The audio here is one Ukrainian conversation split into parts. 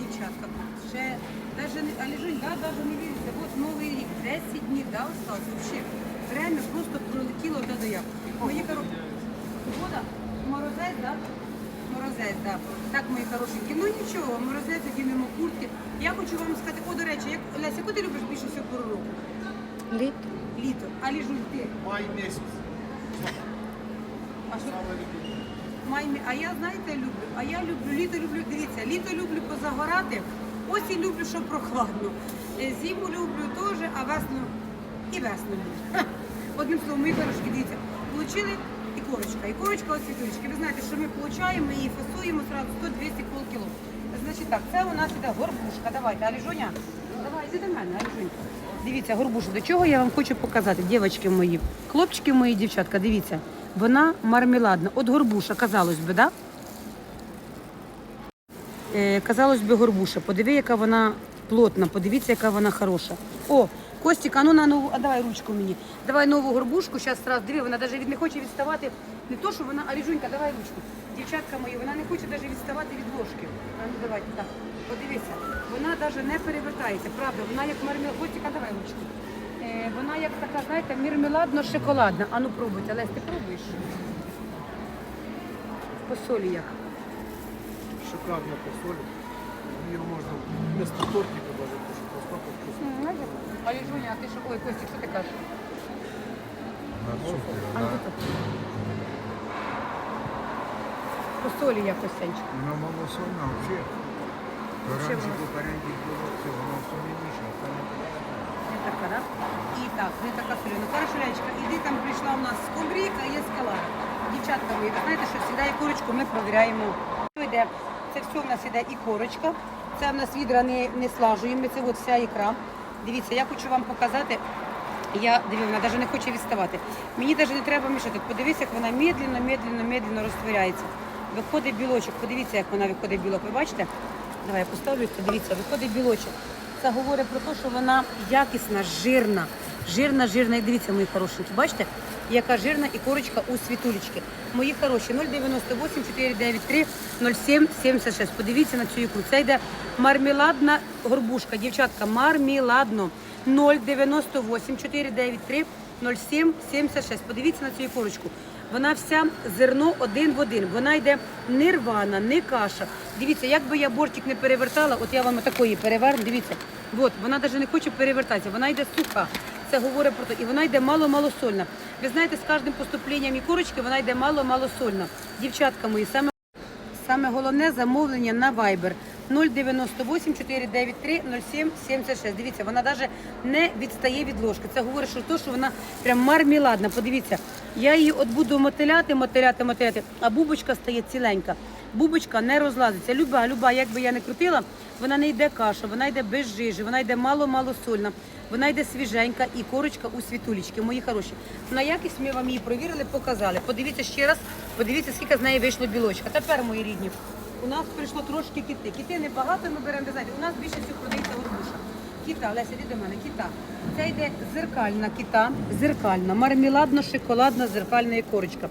дівчатка, ще даже не, але да, даже не віриться, от новий рік, 10 днів, да, осталось, вообще. Время просто пролетіло до яблуки. Мої коробки. Вода, морозець, да? Морозець, да. Так, мої хорошенькі. Ну нічого, морозець, одінемо куртки. Я хочу вам сказати, о, до речі, як, Леся, яку ти любиш більше всього пору року? Літ. Літо. А ліжуль ти? Май месяц. А що? Самый а я знаєте, люблю. А я люблю літо люблю. Дивіться, літо люблю позагорати, осінь люблю, щоб прохладно. Е, Зиму люблю теж, а весну і весну люблю. Одним словом, мої хороші, дивіться, получили і корочка. І корочка от світулечки. Ви знаєте, що ми получаємо, ми її фасуємо сразу 100-200 полкіло. Значить так, це у нас іде горбушка. Давайте, Аліжоня, давай, іди до мене, Аліжонька. Дивіться, горбуша, до чого я вам хочу показати, дівчатки мої, хлопчики мої, дівчатка, дивіться. Вона мармеладна. От горбуша, казалось би, да? Е, казалось би, горбуша. Подиви, яка вона плотна, подивіться, яка вона хороша. О, Костік, а ну на нову, а давай ручку мені. Давай нову горбушку, зараз раз, диви, вона навіть не хоче відставати. Не то, що вона, а Ліжунька, давай ручку. Дівчатка мої, вона не хоче навіть відставати від ложки. А ну давайте так. Подивіться, вона навіть не перевертається, правда, вона як мармелад. Костік, а давай ручку. Е, вона як така, знаєте, мірмеладно-шоколадна. А ну пробуйте, Лесь, ти пробуєш? По солі як? Шикарно по соли. Ее можно вместо тортика даже кушать. Настолько вкусно. А Ліжуня, а ти що? Ой, Костік, що ти кажеш? А ну тут. По солі як Костянчик. Воно малосольне взагалі. Раніше попередніх було це, воно це не Не така, так, не така солена. Хорошо, Лялечка, іди там прийшла у нас скумбрійка і скалара. Дівчатка мої, ви знаєте, що завжди і корочку ми провіряємо. Що йде? Це все в нас іде і корочка. Це в нас відра не, не слажуємо, це от вся ікра. Дивіться, я хочу вам показати. Я диві, вона навіть не хоче відставати. Мені навіть не треба мішати. Подивіться, як вона медленно, медленно, медленно розтворяється. Виходить білочок. Подивіться, як вона виходить білок. Ви бачите? Давай я поставлю це. Дивіться, виходить білочок. Це говорить про те, що вона якісна, жирна. Жирна, жирна. І дивіться, мої хорошенькі. Бачите, яка жирна і корочка у світулечки. Мої хороші 098 493 07 76. Подивіться на цю ікру. Це йде мармеладна горбушка. Дівчатка, мармеладно. 098 493 07 76. Подивіться на цю ікорочку. Вона вся зерно один в один. Вона йде не рвана, не каша. Дивіться, як би я бортик не перевертала, от я вам такої переверну, дивіться. От, вона навіть не хоче перевертатися, вона йде суха. Це говорить про те. І вона йде мало-мало сольна. Ви знаєте, з кожним поступленням і корочки вона йде мало-мало сольна. Дівчатка мої, саме Саме головне замовлення на Viber 098 493 07 76. Дивіться, вона навіть не відстає від ложки. Це говорить, що то, що вона прям мармеладна. Подивіться, я її от буду мотиляти, мотиляти, мотиляти, а бубочка стає ціленька. Бубочка не розлазиться. Люба, люба, як би я не крутила, вона не йде каша, вона йде без жижі, вона йде мало-мало сольна. Вона йде свіженька і корочка у світулечки, мої хороші. На якість ми вам її провірили, показали. Подивіться ще раз, подивіться, скільки з неї вийшло білочка. Тепер, мої рідні, у нас прийшло трошки кіти. Кіти небагато, ми беремо, ви знаєте, у нас більше всього продається. Кіта, Леся, іди до мене, кіта. Це йде зеркальна кіта, зеркальна, мармеладно-шоколадна зеркальна корочка.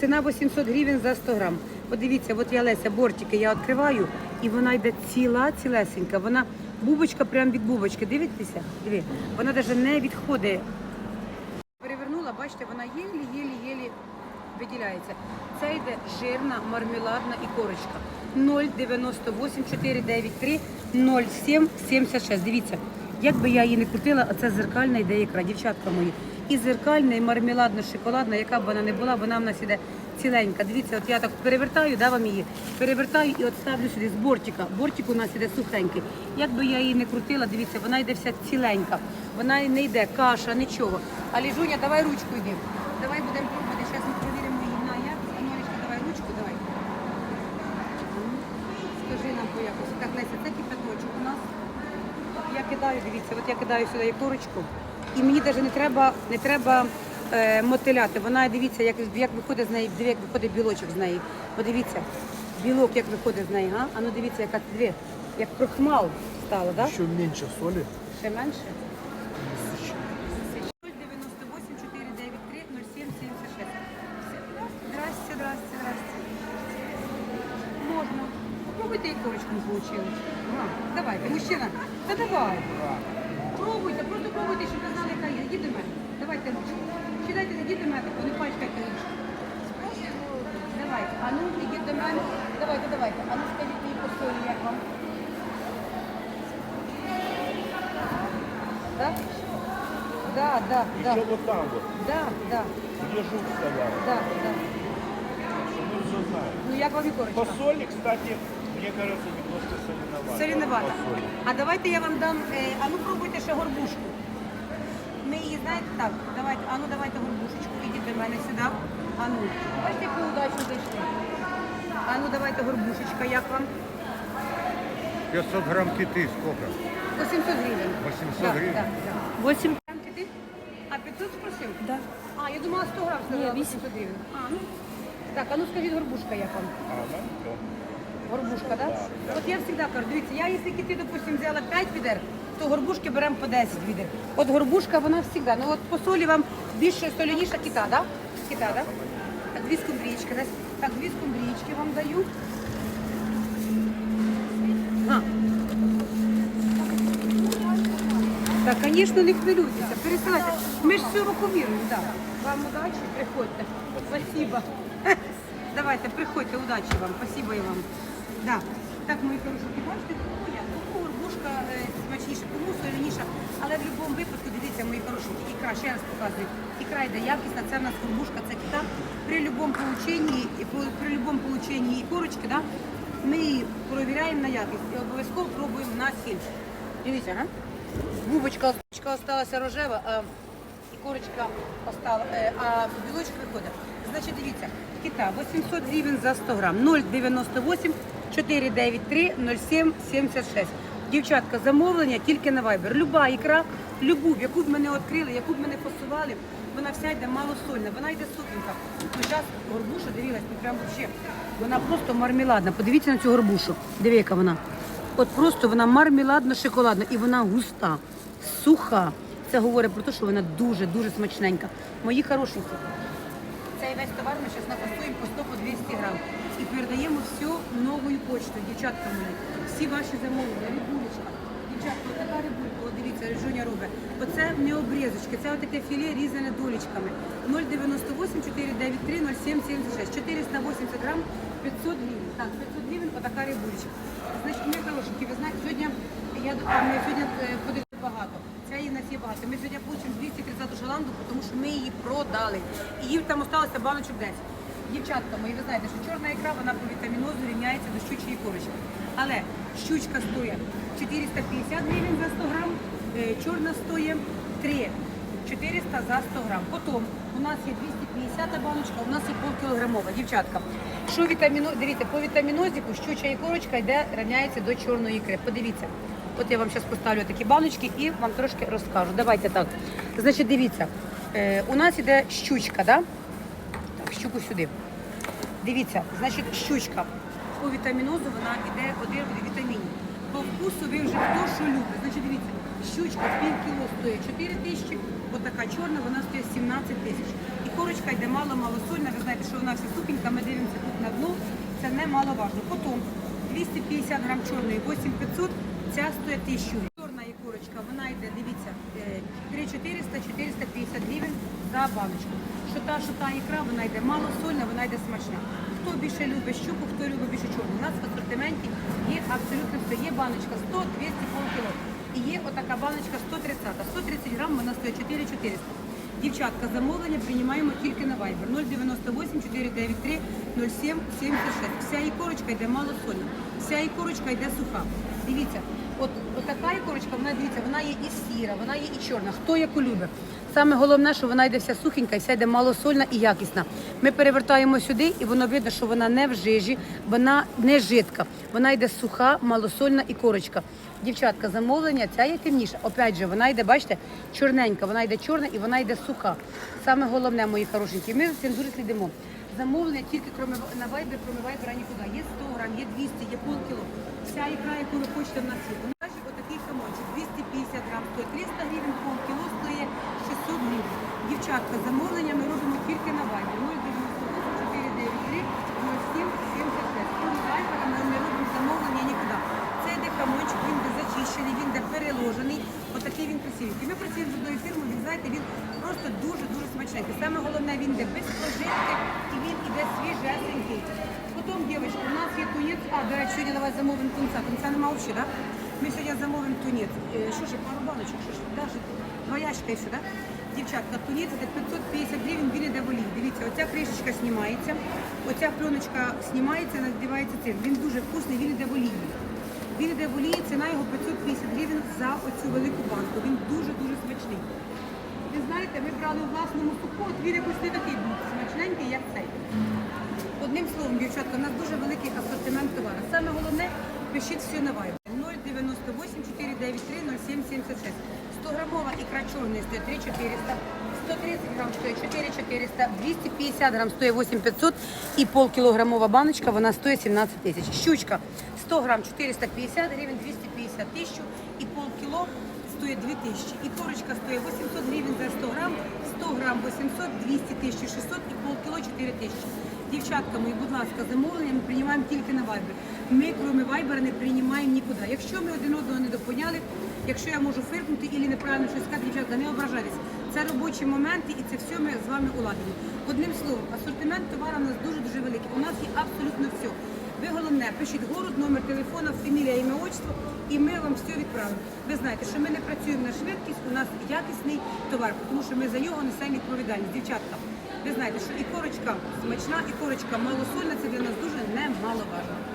Ціна 800 гривень за 100 грам. Подивіться, от я Леся, бортики я відкриваю, і вона йде ціла, цілесенька. Вона бубочка прямо від бубочки. Дивіться, диви. Вона навіть не відходить. Перевернула, бачите, вона єлі-єлі-єлі виділяється. Це йде жирна мармеладна ікорочка. 098 493 07 76. Дивіться, як би я її не крутила, а це зеркальна йде ікра, дівчатка мої. І зеркальна, і мармеладна, шоколадна, яка б вона не була, вона в нас іде ціленька. Дивіться, от я так перевертаю, да, вам її, перевертаю і от ставлю сюди з бортика. Бортик у нас іде сухенький. Як би я її не крутила, дивіться, вона йде вся ціленька. Вона не йде каша, нічого. А Ліжуня, давай ручку йди. Давай будемо пробувати. Зараз ми перевіримо її на якість. Анолічка, давай ручку, давай. Скажи нам по якості. Так, Леся, це кипяточок у нас. От я кидаю, дивіться, от я кидаю сюди курочку, І мені навіть не треба, не треба е, мотиляти. Вона, дивіться, як, як виходить з неї, як виходить білочок з неї. Подивіться, білок як виходить з неї. А, а ну дивіться, яка дві, як крохмал стала, так? Да? Еще меньше соли. Ще менше? 098 493 0776. Здрасте, здрасте, здрасте. Можна. Попробуйте і корочку не вийшло. А, давайте, мужчина. Та давай. Пробуйте, просто пробуйте, щоб ви знали, яка є. Йди до мене. Давайте ручку. Йдіть мене, не пачкайте ручку. Давайте, а ну, ідіть до мене. Давайте, давайте. А ну скажіть мені по солі, як вам. Да? Да, да, да. Еще вот там вот, Да, да, где жук стоял. да, да. Мы все знаем. Ну як вам По корочка? соли, кстати, мне кажется, немножко соленовато. По соли. А давайте я вам дам, е, а ну пробуйте ще горбушку. Ми її знаєте так, давайте, а ну давайте горбушечку, ідіть до мене сюди. А ну, бачите, як ви удачно зайшли. А ну давайте горбушечка, як вам? 500 грамм киты сколько? 800 гривень. 800 Да, гривень? Да, да. 8. Грам кити? А 500 спросив? Да. А, я думала 100 грам сказала, Ні, 800 гривень. А, ну. Так, а ну скажіть горбушка, як вам? А, да? Да. Горбушка, так? Да? От я завжди кажу, дивіться, я якщо кити, допустим, взяла 5 відер, то горбушки беремо по 10 відер. От горбушка, вона завжди. Ну от по солі вам більше соляніша кита, да? Кита, да? Так, дві скумбрічки. Так, дві скумбрічки вам даю. А. Так, звісно, не хвилюйтеся, пересилайте. Ми ж все вакууміруємо, так. Вам удачі, приходьте. Спасибо. Давайте, приходьте, удачі вам, спасибо і вам. Да. Так, мої хороші, бачите, горбушка е, смачніша, кому соляніша, але в будь-якому випадку, дивіться, мої хороші, ікра, ще раз показую, ікра йде якісна, це в нас горбушка, це кита. При будь-якому полученні, при- будь-якому полученні і корочки, да, ми її перевіряємо на якість і обов'язково пробуємо на сіль. Дивіться, га? Губочка, осталася рожева, а і корочка остала, е, а білочок виходить. Значить, дивіться, кита 800 гривень за 100 грам, 0,98 493 07 76. Дівчатка, замовлення тільки на Viber. Люба ікра, любу, яку б ми не відкрили, яку б ми не посували, вона вся йде малосольна, вона йде сухенька. Ну, зараз горбуша, дивилась, ну прям вообще, вона просто мармеладна. Подивіться на цю горбушу. Диви, яка вона. От просто вона мармеладно-шоколадна і вона густа, суха. Це говорить про те, що вона дуже-дуже смачненька. Мої хорошенькі. Цей весь товар ми зараз напасуємо по 100-200 грам. І передаємо все новою почтою, дівчатка мої. Всі ваші замовлення, рибулечка. Дівчатка, така рибулька, от дивіться, Жуня робить. Оце не обрізочки, це отаке філе різане долічками. 098 493 0776. 480 грам 500 гривень. Так, 500 гривень, отака рибулечка. Значить, ми хорошенькі, ви знаєте, сьогодні я ми сьогодні е, багато. Це її нас є багато. Ми сьогодні получимо 230 шаланду, тому що ми її продали. І їм там осталося баночок 10. Дівчатка мої, ви знаєте, що чорна ікра, вона по вітамінозу рівняється до щучої корочки. Але щучка стоїть 450 гривень за 100 грам, е, чорна стоїть 3 400 за 100 грам. Потім у нас є 250 баночка, у нас є полкілограмова. Дівчатка, що вітаміно, дивіться, по вітамінозіку щуча і корочка йде, рівняється до чорної ікри. Подивіться. От я вам зараз поставлю такі баночки і вам трошки розкажу. Давайте так. Значить, дивіться, е, у нас іде щучка, да? Так, щуку сюди. Дивіться, значить, щучка. По вітамінозу вона йде один вітамінів. По вкусу ви вже хто що любить. Значить, дивіться, щучка пів кіло стоїть 4 тисячі, отака чорна, вона стоїть 17 тисяч. І корочка йде мало-мало сольна. Ви знаєте, що вона вся супенька, ми дивимося тут на дно. Це немаловажно. Потім 250 грам чорної, 8500, ця стоїть 1000. Чорна і курочка, вона йде, дивіться, е, 3400, 450 гривень за баночку. Що та, що та ікра, вона йде малосольна, вона йде смачна. Хто більше любить щуку, хто любить більше чорну. У нас в асортименті є абсолютно все. Є баночка 100, 200, полкіло. І є отака баночка 130. 130 грам, вона стоїть 4400. Дівчатка, замовлення приймаємо тільки на Viber 098 493 07 76. Вся ікорочка йде малосольна, вся ікорочка йде суха. Дивіться, от, от така ікорочка, вона дивіться, вона є і сіра, вона є і чорна. Хто яку любить. Саме головне, що вона йде вся сухенька і йде малосольна і якісна. Ми перевертаємо сюди, і воно видно, що вона не в жижі, вона не жидка. Вона йде суха, малосольна і корочка. Дівчатка, замовлення, ця є темніша. Опять же, вона йде, бачите, чорненька, вона йде чорна і вона йде суха. Саме головне, мої хорошенькі, ми за цим дуже слідимо. Замовлення тільки кроме, на вайбер, кроме вайбера нікуди. Є 100 грам, є 200, є полкіло. Вся ікра, яку ви хочете в нас є. Дівчатка, замовлення ми робимо тільки на вайбі. 098 493 0775. Ми не робимо замовлення нікуди. Це йде камончик, він де зачищений, він де переложений. Отакий він красивий. І ми працюємо з одною фірмою, він знаєте, він просто дуже-дуже смачненький. Саме головне, він де без прожитки і він іде свіжесенький. Потім, дівчатка, у нас є тунець, а, до речі, сьогодні давай замовимо тунця. Тунця немає взагалі, так? Да? Ми сьогодні замовимо тунець. Е, Що ж, пару баночок, що ж, даже два ящика так? Дівчатка, тунець це 550 гривень, він іде в олії. Дивіться, оця кришечка знімається, оця пленочка знімається, надівається цим. Він дуже вкусний, він іде в олії. Він іде в олії, ціна його 550 гривень за оцю велику банку. Він дуже-дуже смачний. Ви знаєте, ми брали у власному суку, от він якось не такий був смачненький, як цей. Одним словом, дівчатка, у нас дуже великий асортимент товару. Саме головне, пишіть все на вайб. 098 493 0776. 100 грамова ікра чорної стоїть 3400, 130 грам стоїть 4400, 250 грам стоїть 8500 і полкілограмова баночка, вона стоїть 17 тисяч. Щучка 100 грам 450 гривень, 250 тисячу і полкіло стоїть 2000. І корочка стоїть 800 гривень за 100 грам, 100 грам 800, 200 1600 і полкіло 4000. Дівчатка мої, будь ласка, замовлення ми приймаємо тільки на Viber. Ми, крім Viber, не приймаємо нікуди. Якщо ми один одного не допоняли, якщо я можу фиркнути і неправильно щось сказати, дівчатка, не ображайтесь. Це робочі моменти і це все ми з вами уладимо. Одним словом, асортимент товару у нас дуже-дуже великий. У нас є абсолютно все. Ви головне, пишіть город, номер телефона, фамілія, ім'я, отчество, і ми вам все відправимо. Ви знаєте, що ми не працюємо на швидкість, у нас якісний товар, тому що ми за нього несемо відповідальність. Дівчатка, ви знаєте, що і корочка смачна, і корочка малосольна, це для нас дуже немаловажно.